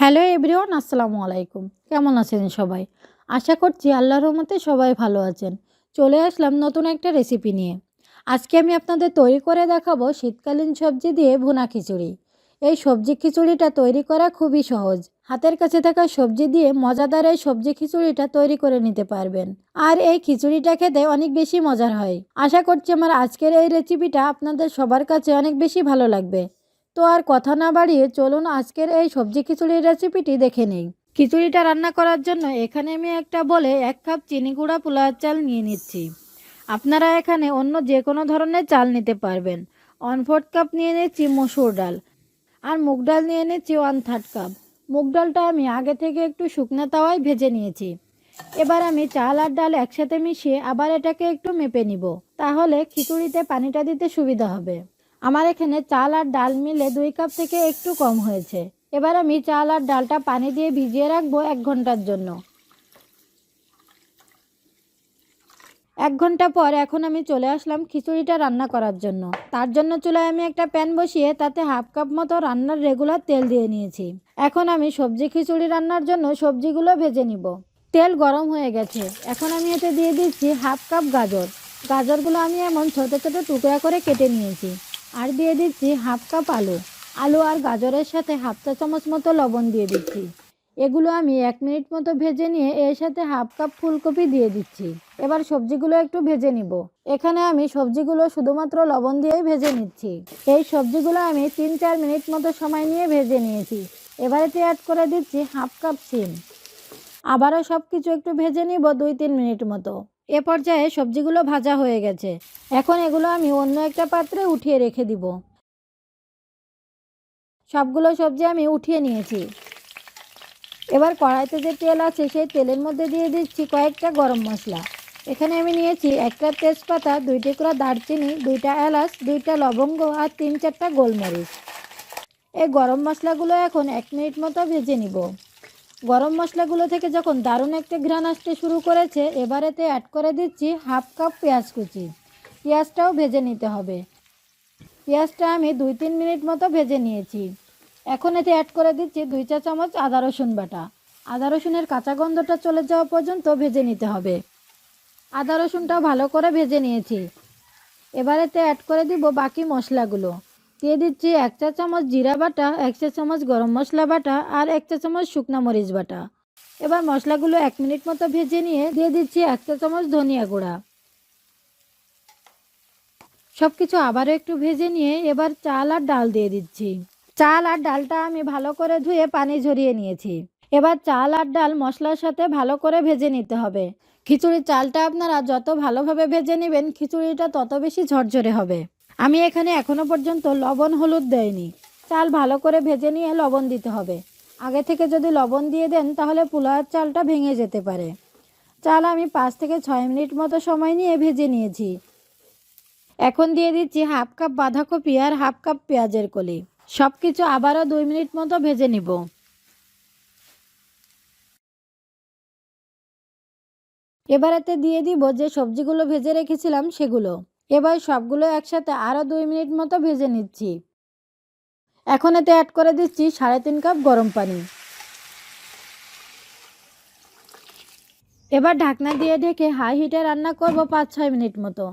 Hello everyone, আসসালামু আলাইকুম। কেমন আছেন সবাই? আশা করছি আল্লাহর রহমতে সবাই ভালো আছেন। চলে আসলাম নতুন একটা রেসিপি নিয়ে। আজকে আমি আপনাদের তৈরি করে দেখাবো শীতকালীন সবজি দিয়ে ভুনা খিচুড়ি। এই সবজি খিচুড়িটা তৈরি করা খুবই সহজ। হাতের কাছে থাকা সবজি দিয়ে মজাদার এই সবজি খিচুড়িটা তৈরি করে নিতে পারবেন। আর এই খিচুড়িটা খেতে অনেক বেশি মজার হয়। আশা করছি আমার আজকের এই রেসিপিটা আপনাদের সবার কাছে অনেক বেশি ভালো লাগবে। তো আর কথা না বাড়িয়ে চলুন আজকের এই সবজি খিচুড়ির রেসিপিটি দেখে নেই। খিচুড়িটা রান্না করার জন্য এখানে আমি একটা বলে এক কাপ চিনি গুঁড়া পোলার চাল নিয়ে নিচ্ছি। আপনারা এখানে অন্য যে কোনো ধরনের চাল নিতে পারবেন। ওয়ান ফোর্থ কাপ নিয়ে নিচ্ছি মসুর ডাল আর মুগ ডাল নিয়ে নিচ্ছি ওয়ান থার্ড কাপ। মুগ ডালটা আমি আগে থেকে একটু শুকনো তাওয়ায় ভেজে নিয়েছি। এবার আমি চাল আর ডাল একসাথে মিশিয়ে আবার এটাকে একটু মেপে নিব। তাহলে খিচুড়িতে পানিটা দিতে সুবিধা হবে। আমার এখানে চাল আর ডাল মিলে দুই কাপ থেকে একটু কম হয়েছে। এবার আমি চাল আর ডালটা পানি দিয়ে ভিজিয়ে রাখব এক ঘণ্টার জন্য। এক ঘণ্টা পর এখন আমি চলে আসলাম খিচুড়িটা রান্না করার জন্য। তার জন্য চুলায় আমি একটা প্যান বসিয়ে তাতে হাফ কাপ মতো রান্নার রেগুলার তেল দিয়ে নিয়েছি। এখন আমি সবজি খিচুড়ি রান্নার জন্য সবজিগুলো ভেজে নিব। তেল গরম হয়ে গেছে। এখন আমি এতে দিয়ে দিচ্ছি হাফ কাপ গাজর। গাজরগুলো আমি এমন ছোটো ছোটো টুকরা করে কেটে নিয়েছি। আর দিয়ে দিচ্ছি হাফ কাপ আলু। আলু আর গাজরের সাথে হাফ চা চামচ মতো লবণ দিয়ে দিচ্ছি। এগুলো আমি এক মিনিট মতো ভেজে নিয়ে এর সাথে হাফ কাপ ফুলকপি দিয়ে দিচ্ছি। এবার সবজিগুলো একটু ভেজে নিব। এখানে আমি সবজিগুলো শুধুমাত্র লবণ দিয়েই ভেজে নিচ্ছি। এই সবজিগুলো আমি তিন চার মিনিট মতো সময় নিয়ে ভেজে নিয়েছি। এবারেতে অ্যাড করে দিচ্ছি হাফ কাপ সিম। আবারও সব কিছু একটু ভেজে নিব দুই তিন মিনিট মতো। এ পর্যায়ে সবজিগুলো ভাজা হয়ে গেছে। এখন এগুলো আমি অন্য একটা পাত্রে উঠিয়ে রেখে দিব। সবগুলো সবজি আমি উঠিয়ে নিয়েছি। এবার কড়াইতে যে তেল আছে, সেই তেলের মধ্যে দিয়ে দিচ্ছি কয়েকটা গরম মশলা। এখানে আমি নিয়েছি একটা তেজপাতা, দুই টুকরা দারচিনি, দুইটা এলাচ, দুইটা লবঙ্গ আর তিন চারটা গোলমরিচ। এই গরম মশলাগুলো এখন এক মিনিট মতো ভেজে নিব। গরম মশলাগুলো থেকে যখন দারুণ একটা ঘ্রাণ আসতে শুরু করেছে, এবারেতে অ্যাড করে দিচ্ছি হাফ কাপ পেঁয়াজ কুচি। পেঁয়াজটাও ভেজে নিতে হবে। পেঁয়াজটা আমি দুই তিন মিনিট মতো ভেজে নিয়েছি। এখন এতে অ্যাড করে দিচ্ছি দুই চা চামচ আদা রসুন বাটা। আদা রসুনের কাঁচা গন্ধটা চলে যাওয়া পর্যন্ত ভেজে নিতে হবে। আদা রসুনটাও ভালো করে ভেজে নিয়েছি। এবারেতে অ্যাড করে দিব বাকি মশলাগুলো। দিয়ে দিচ্ছি এক চা চামচ জিরা বাটা, এক চা চামচ গরম মশলা বাটা আর এক চা চামচ শুকনা মরিচ বাটা। এবার মশলাগুলো এক মিনিট মতো ভেজে নিয়ে দিয়ে দিচ্ছি এক চা চামচ ধনিয়া গুঁড়া। সব কিছু আবারও একটু ভেজে নিয়ে এবার চাল আর ডাল দিয়ে দিচ্ছি। চাল আর ডালটা আমি ভালো করে ধুয়ে পানি ঝরিয়ে নিয়েছি। এবার চাল আর ডাল মশলার সাথে ভালো করে ভেজে নিতে হবে। খিচুড়ির চালটা আপনারা যত ভালোভাবে ভেজে নেবেন, খিচুড়িটা তত বেশি ঝরঝরে হবে। আমি এখানে এখনও পর্যন্ত লবণ হলুদ দেয়নি চাল ভালো করে ভেজে নিয়ে লবণ দিতে হবে। আগে থেকে যদি লবণ দিয়ে দেন, তাহলে পোলাওয়ের চালটা ভেঙে যেতে পারে। চাল আমি পাঁচ থেকে ছয় মিনিট মতো সময় নিয়ে ভেজে নিয়েছি। এখন দিয়ে দিচ্ছি হাফ কাপ বাঁধাকপি আর হাফ কাপ পেঁয়াজের কলি। সব কিছু আবারও দুই মিনিট মতো ভেজে নিব। এবার এতে দিয়ে দিব যে সবজিগুলো ভেজে রেখেছিলাম, সেগুলো। এবার সবগুলো একসাথে আরও দুই মিনিট মতো ভেজে নিচ্ছি। এখন এতে অ্যাড করে দিচ্ছি সাড়ে তিন কাপ গরম পানি। এবার ঢাকনা দিয়ে ঢেকে হাই হিটে রান্না করব পাঁচ ছয় মিনিট মতো।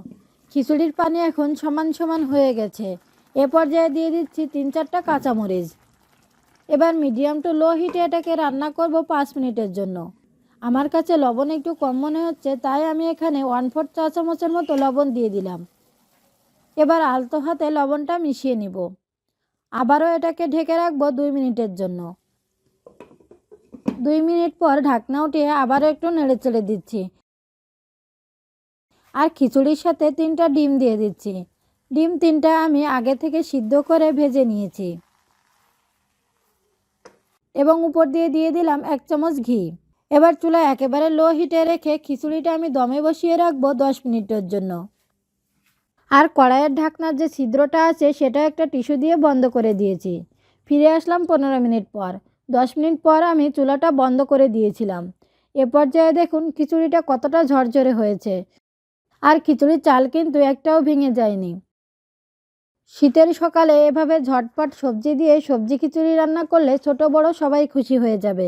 খিচুড়ির পানি এখন সমান সমান হয়ে গেছে। এ পর্যায়ে দিয়ে দিচ্ছি তিন চারটা কাঁচামরিচ। এবার মিডিয়াম টু লো হিটে এটাকে রান্না করব পাঁচ মিনিটের জন্য। আমার কাছে লবণ একটু কম মনে হচ্ছে, তাই আমি এখানে ওয়ান ফোর চা চামচের মতো লবণ দিয়ে দিলাম। এবার আলতো হাতে লবণটা মিশিয়ে নিব। আবারও এটাকে ঢেকে রাখব দুই মিনিটের জন্য। দুই মিনিট পর ঢাকনা উঠিয়ে আবারও একটু নেড়ে চেড়ে দিচ্ছি। আর খিচুড়ির সাথে তিনটা ডিম দিয়ে দিচ্ছি। ডিম তিনটা আমি আগে থেকে সিদ্ধ করে ভেজে নিয়েছি। এবং উপর দিয়ে দিয়ে দিলাম এক চামচ ঘি। এবার চুলা একেবারে লো হিটে রেখে খিচুড়িটা আমি দমে বসিয়ে রাখব দশ মিনিটের জন্য। আর কড়াইয়ের ঢাকনার যে ছিদ্রটা আছে সেটা একটা টিস্যু দিয়ে বন্ধ করে দিয়েছি। ফিরে আসলাম পনেরো মিনিট পর। দশ মিনিট পর আমি চুলাটা বন্ধ করে দিয়েছিলাম। এ পর্যায়ে দেখুন খিচুড়িটা কতটা ঝরঝরে হয়েছে। আর খিচুড়ির চাল কিন্তু একটাও ভেঙে যায়নি। শীতের সকালে এভাবে ঝটপট সবজি দিয়ে সবজি খিচুড়ি রান্না করলে ছোট বড় সবাই খুশি হয়ে যাবে।